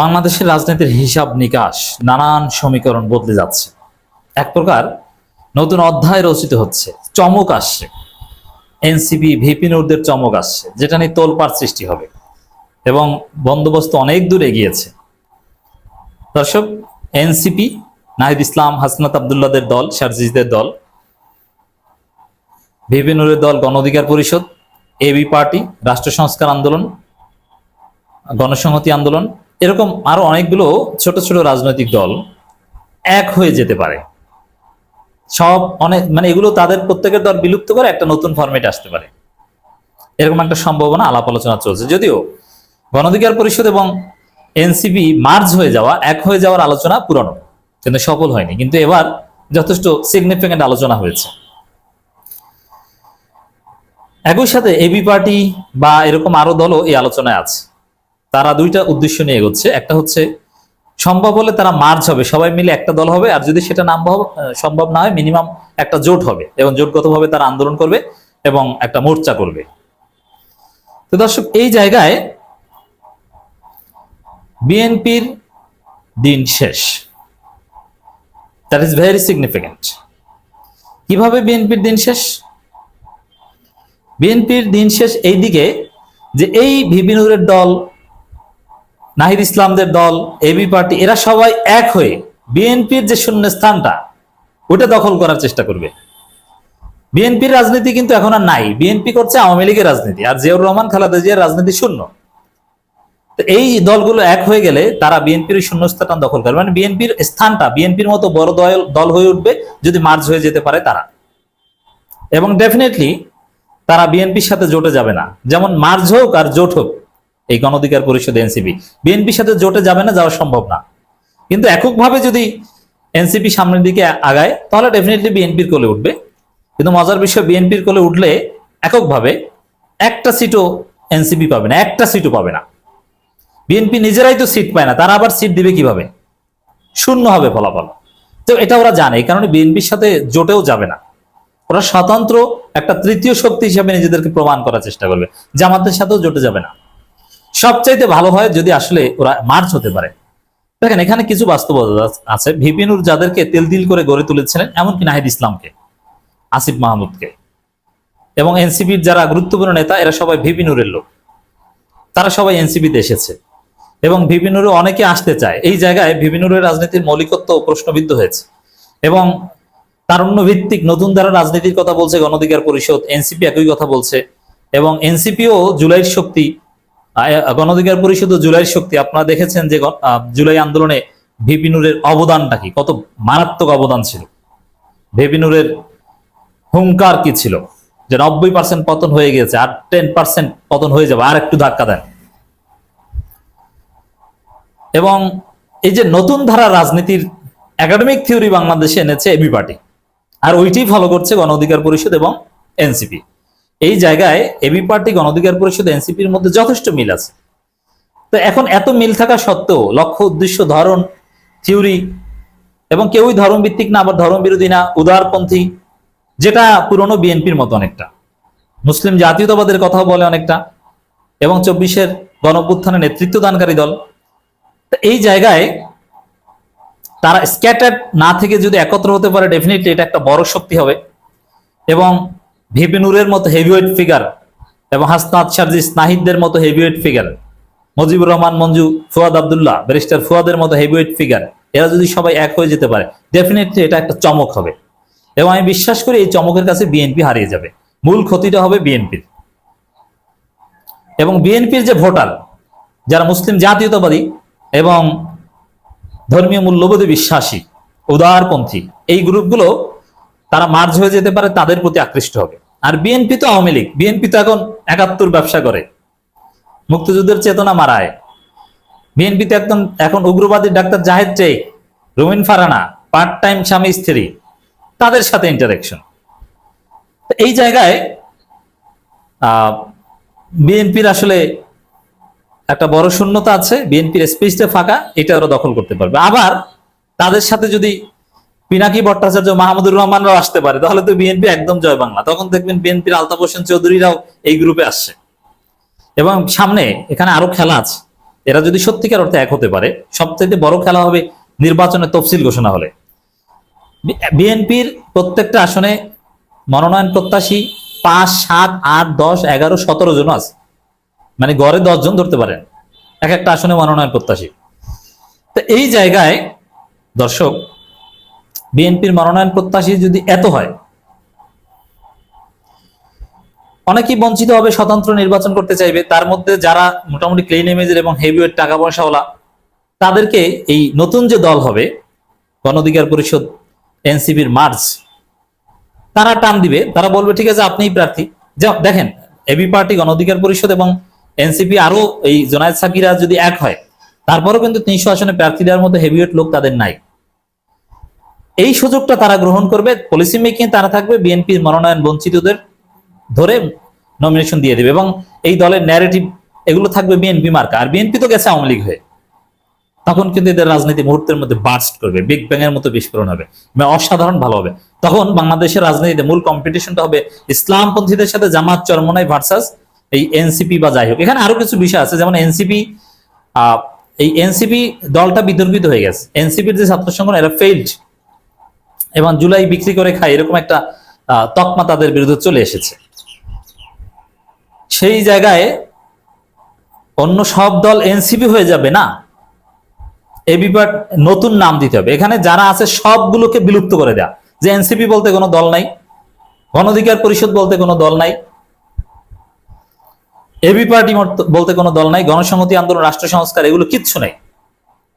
বাংলাদেশের রাজনীতির হিসাব নিকাশ নানান সমীকরণ বদলে যাচ্ছে। এক প্রকার নতুন অধ্যায় রচিত হচ্ছে, চমক আসছে। এনসিপি, ভিপি নুরদের চমক আসছে, যেটা নিয়ে তোলপাড় সৃষ্টি হবে এবং বন্দোবস্ত অনেক দূর এগিয়েছে। দর্শক, এনসিপি, নাহিদ ইসলাম, হাসনাত আবদুল্লাদের দল শারজিজদের দল, ভিপি নুরের দল, গণ অধিকার পরিষদ, এবি পার্টি, রাষ্ট্র সংস্কার আন্দোলন, গণসংহতি আন্দোলন এরকম আরও অনেকগুলো ছোট ছোট রাজনৈতিক দল এক হয়ে যেতে পারে। সব অনেক মানে এগুলো তাদের প্রত্যেকের দল বিলুপ্ত করে একটা নতুন ফরম্যাট আসতে পারে। এরকম একটা সম্ভাবনা আলাপ আলোচনা চলছে। যদিও গণঅধিকার পরিষদ এবং এনসিপি মার্জ হয়ে যাওয়া, এক হয়ে যাওয়ার আলোচনা পুরনো, কিন্তু সফল হয়নি। কিন্তু এবার যথেষ্ট সিগনিফিকেন্ট আলোচনা হয়েছে। একই সাথে এবি পার্টি বা এরকম আরও দলও এই আলোচনায় আছে। তারা দুইটা উদ্দেশ্য নিয়ে এগোচ্ছে। একটা হচ্ছে, সম্ভব হলে তারা মার্চ হবে, সবাই মিলে একটা দল হবে, আর যদি সেটা নাম সম্ভব না হয়, মিনিমাম একটা জোট হবে, এবং জোটগতভাবে তারা আন্দোলন করবে এবং একটা মোর্চা করবে। তো দর্শক, এই জায়গায় বিএনপির দিন শেষ। দ্যাট ইজ ভেরি সিগনিফিক্যান্ট কীভাবে বিএনপির দিন শেষ? বিএনপির দিন শেষ এইদিকে যে এই ভিবিনুরের দল নাহিদ ইসলামদের দল এবি পার্টি, এরা সবাই এক হয়ে বিএনপির যে শূন্য স্থানটা ওটা দখল করার চেষ্টা করবে। বিএনপির রাজনীতি কিন্তু এখন আর নাই। বিএনপি করছে আওয়ামী লীগের রাজনীতি, আর জিয়াউর রহমান, খালেদা জিয়ার রাজনীতি শূন্য। তো এই দলগুলো এক হয়ে গেলে তারা বিএনপির শূন্যস্থানটা দখল করবে। মানে বিএনপির স্থানটা বিএনপির মতো বড় দল দল হয়ে উঠবে, যদি মার্জ হয়ে যেতে পারে তারা। এবং ডেফিনেটলি তারা বিএনপির সাথে জোটে যাবে না। যেমন মার্জ হোক আর জোট হোক এই গণঅধিকার পরিষদ এনসিপি। বিএনপির সাথে জোটে যাবে না, যাওয়া সম্ভব না। কিন্তু এককভাবে যদি এনসিপি সামনের দিকে আগায়, তাহলে ডেফিনেটলি বিএনপির কোলে উঠবে। কিন্তু মজার বিষয়, বিএনপির কোলে উঠলে এককভাবে একটা সিটও এনসিপি পাবে না, একটা সিটও পাবে না। বিএনপি নিজেরাই তো সিট পায় না, তারা আবার সিট দিবে কীভাবে? শূন্য হবে ফলাফল। তো এটা ওরা জানে, এই কারণে বিএনপির সাথে জোটেও যাবে না। ওরা স্বতন্ত্র একটা তৃতীয় শক্তি হিসাবে নিজেদেরকে প্রমাণ করার চেষ্টা করবে, জামাতের সাথেও জোটে যাবে না। সবচাইতে ভালো হয় যদি আসলে ওরা মার্চ হতে পারে। দেখেন, এখানে কিছু বাস্তবতা আছে। ভিপিনুর যাদেরকে তেল দিল করে গড়ে তুলেছিলেন, এমনকি নাহিদ ইসলামকে, আসিফ মাহমুদকে। এবং এনসিপির যারা গুরুত্বপূর্ণ নেতা, এরা সবাই ভিপিনুরের লোক। তারা সবাই এনসিপিতে এসেছে। এবং ভিপিনুরে অনেকে আসতে চায়। এই জায়গায় ভিপিনুরের রাজনীতির মৌলিকত্ব প্রশ্নবিদ্ধ হয়েছে। এবং তারুণ্য ভিত্তিক নতুন ধারা রাজনীতির কথা বলছে গণঅধিকার পরিষদ, এনসিপি একই কথা বলছে। এবং এনসিপিও জুলাইয়ের শক্তি গণঅধিকার পরিষদ ও জুলাইয়ের শক্তি, আপনারা দেখেছেন যে জুলাই আন্দোলনে ভিপিনুরের অবদানটা কি? কত মারাত্মক অবদান ছিল। ভিপিনুরের হুঙ্কার কি ছিল? যে নব্বই পার্সেন্ট পতন হয়ে গেছে আর টেন পার্সেন্ট পতন হয়ে যাবে, আর একটু ধাক্কা দেন। এবং এই যে নতুন ধারা রাজনীতির একাডেমিক থিওরি বাংলাদেশে এনেছে এবি পার্টি। আর ওইটি ফলো করছে গণ অধিকার পরিষদ এবং এনসিপি। এই জায়গায় এবি পার্টি গণ অধিকার পরিষদ এনসিপির মধ্যে যথেষ্ট মিল আছে। তো এখন এত মিল থাকা সত্ত্বেও লক্ষ্য, উদ্দেশ্য, ধরন, থিওরি এবং কেউই ধর্ম ভিত্তিক না, আবার ধর্ম বিরোধী না, উদারপন্থী, যেটা পুরনো বিএনপির মতো অনেকটা। মুসলিম জাতীয়তাবাদের কথাও বলে অনেকটা এবং চব্বিশের গণপুত্থানের নেতৃত্ব দানকারী দল। তো এই জায়গায় তারা স্ক্যাটার্ড না থেকে যদি একত্র হতে পারে ডেফিনেটলি এটা একটা বড় শক্তি হবে এবং ভিপি মতো হেভিওয়েট ফিগার এবং হাসনাত সার্জিস নাহিদদের মতো heavyweight figure Mujibur Rahman, Manju, Fuad Abdullah, barrister ফুয়াদের মতো হেভিওয়েট ফিগার এরা যদি সবাই এক হয়ে যেতে পারে ডেফিনেটলি এটা একটা চমক হবে। এবং আমি বিশ্বাস করি এই চমকের কাছে বিএনপি হারিয়ে যাবে। মূল ক্ষতিটা হবে বিএনপির এবং বিএনপির যে ভোটার, যারা মুসলিম জাতীয়তাবাদী এবং ধর্মীয় মূল্যবোধে বিশ্বাসী, উদারপন্থী, এই গ্রুপগুলো তারা মার্জ হয়ে যেতে পারে, তাদের প্রতি আকৃষ্ট হবে। আর বিএনপি তো আওয়ামী লীগ। বিএনপি তো এখন একাত্তর ব্যবসা করে। মুক্তিযুদ্ধের চেতনা মারায়। বিএনপি তো একদম এখন উগ্রবাদী doctor Zahed Sheikh Rumin Farhana part time স্বামী স্ত্রী, তাদের সাথে ইন্টারেকশন এই জায়গায় বিএনপির আসলে একটা বড় শূন্যতা আছে। বিএনপির স্পেসটা ফাঁকা, এটা ওরা দখল করতে পারবে। আবার তাদের সাথে যদি পিনাকি ভট্টাচার্য মাহমুদুর রহমানরাও আসতে পারে। তাহলে তো বিএনপি একদম জয় বাংলা। তখন দেখবেন বিএনপির আলতাফ হোসেন চৌধুরীরাও এই গ্রুপে আসছে। এবং সামনে এখানে আরও খেলা আছে। এরা যদি সত্যিকার অর্থে এক হতে পারে সবচেয়ে বড় খেলা হবে নির্বাচনের তফসিল ঘোষণা হলে। বিএনপির প্রত্যেকটা আসনে মনোনয়ন প্রত্যাশী পাঁচ, সাত, আট, দশ, এগারো, সতেরো জন আছে। মানে গড়ে দশ জন ধরতে পারেন। এক একটা আসনে মনোনয়ন প্রত্যাশী। তো এই জায়গায় দর্শক বিএনপির মনোনয়ন প্রত্যাশী যদি এত হয়, অনেকেই বঞ্চিত হবে স্বতন্ত্র নির্বাচন করতে চাইবে। তার মধ্যে যারা মোটামুটি ক্লিন ইমেজের এবং হেভিওয়েট টাকা পয়সাওয়ালা তাদেরকে এই নতুন যে দল হবে, গণ অধিকার পরিষদ, এনসিপির মার্চ তারা টান দিবে। তারা বলবে, ঠিক আছে, আপনিই প্রার্থী। যা দেখেন, এবি পার্টি, গণ অধিকার পরিষদ এবং এনসিপি আরও এই জোনায়দ সাকিরা যদি এক হয়, তারপরেও কিন্তু তিনশো আসনে প্রার্থী দেওয়ার মতো হেভিওয়েট লোক তাদের নাই। এই সুযোগটা তারা গ্রহণ করবে। পলিসি মেকিং তারা থাকবে বিএনপির মনোনয়ন বঞ্চিতদের ধরে নমিনেশন দিয়ে দেবে এবং এই দলের ন্যারেটিভ এগুলো থাকবে বিএনপি মার্কা। আর বিএনপি তো গেছে আওয়ামী লীগ হয়ে। তখন কিন্তু এদের রাজনীতি মুহূর্তের মধ্যে বার্স্ট করবে বিগ ব্যাং এর মতো বিস্ফোরণ হবে অসাধারণ ভালো হবে। তখন বাংলাদেশের রাজনীতিতে মূল কম্পিটিশনটা হবে ইসলামপন্থীদের সাথে জামাত চরমনাই ভার্সাস এই এনসিপি বা যাই হোক। এখানে আরও কিছু বিষয় আছে, যেমন এনসিপি এই এনসিপি দলটা বিতর্কিত হয়ে গেছে। এনসিপির যে ছাত্র সংগঠন এরা ফেইল্ড এবং জুলাই বিক্রি করে খায়, এরকম একটা তকমা তাদের বিরুদ্ধে চলে এসেছে। সেই জায়গায় অন্য সব দল এনসিপি হয়ে যাবে না? এই বিপার নতুন নাম দিতে হবে। এখানে যারা আছে, সবগুলোকে বিলুপ্ত করে দেয়া। যে এনসিপি বলতে কোনো দল নাই গণ অধিকার পরিষদ বলতে কোনো দল নাই এবি পার্টি বলতে কোনো দল নাই, গণসংহতি আন্দোলন, রাষ্ট্র সংস্কার, এগুলো কিচ্ছু নেই।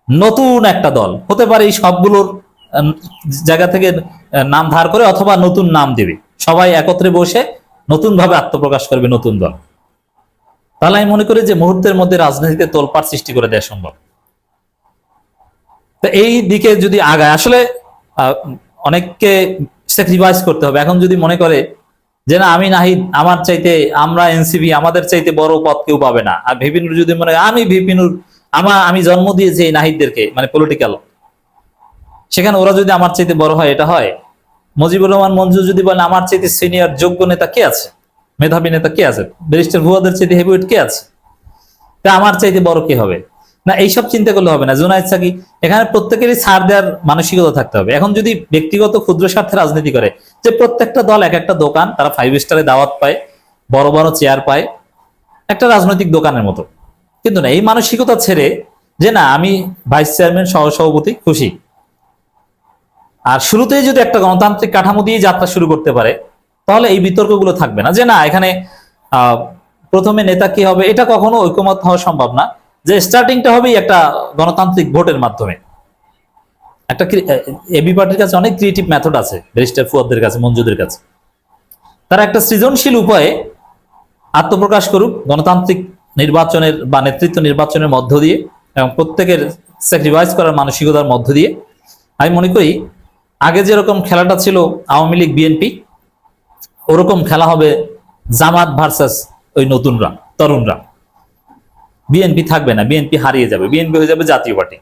নতুন একটা দল। হতে পারে এই সবগুলোর জায়গা থেকে নাম ধার করে অথবা নতুন নাম দেবে। সবাই একত্রে বসে নতুন ভাবে আত্মপ্রকাশ করবে নতুন দল। তাহলে আমি মনে করি যে মুহূর্তের মধ্যে রাজনীতিতে তোলপাট সৃষ্টি করে দেওয়া সম্ভব। তো এই দিকে যদি আগায়, আসলে অনেককে স্যাক্রিফাইস করতে হবে। এখন যদি মনে করে যে না, আমি নাহিদ, আমার চাইতে আমরা এনসিবি আমাদের চাইতে বড় পদ কেউ পাবে না। আর ভিপিনুর যদি মনে আমি ভিপিনুর আমার আমি জন্ম দিয়েছি এই নাহিদদেরকে মানে পলিটিক্যাল সেখানে ওরা যদি আমার চাইতে বড় হয়, এটা হয়। মুজিবুর রহমান মঞ্জু যদি বলেন, আমার চাইতে সিনিয়র যোগ্য নেতা কে আছে? মেধাবী নেতা কে আছে? ব্যারিস্টার ভুয়াদের চাইতে হেভিওয়েট কে আছে? তা আমার চাইতে বড় কে হবে? না, এইসব চিন্তা করলে হবে না। জোনায়দ সাকি, এখানে প্রত্যেকেরই ছাড় দেওয়ার মানসিকতা থাকতে হবে। এখন যদি ব্যক্তিগত ক্ষুদ্র স্বার্থে রাজনীতি করে, যে প্রত্যেকটা দল, এক একটা দোকান, তারা ফাইভ স্টারে দাওয়াত পায়, বড় বড় চেয়ার পায়, একটা রাজনৈতিক দোকানের মতো। কিন্তু না, এই মানসিকতা ছেড়ে যে না, আমি ভাইস চেয়ারম্যান সহ সভাপতি খুশি। আর শুরুতেই যদি একটা গণতান্ত্রিক কাঠামো দিয়ে যাত্রা শুরু করতে পারে তাহলে এই বিতর্কগুলো থাকবে না যে না এখানে প্রথমে নেতা কি হবে এটা কখনো ঐকমত হওয়া সম্ভব না যে স্টার্টিংটা হবেই একটা গণতান্ত্রিক ভোটের মাধ্যমে একটা এবি পার্টির কাছে অনেক ক্রিয়েটিভ মেথড আছে ব্যারিস্টার ফুয়াদদের কাছে মঞ্জুদের কাছে তারা একটা সৃজনশীল উপায়ে আত্মপ্রকাশ করুক গণতান্ত্রিক নির্বাচনের বা নেতৃত্ব নির্বাচনের মধ্য দিয়ে এবং প্রত্যেকের স্যাক্রিফাইস করার মানসিকতার মধ্য দিয়ে আমি মনে করি আগে যেরকম খেলাটা ছিল আওয়ামী লীগ, বিএনপি, ওরকম খেলা হবে জামাত ভার্সাস ওই নতুনরা, তরুণরা। বিএনপি থাকবে না, বিএনপি হারিয়ে যাবে, বিএনপি হয়ে যাবে জাতীয় পার্টি।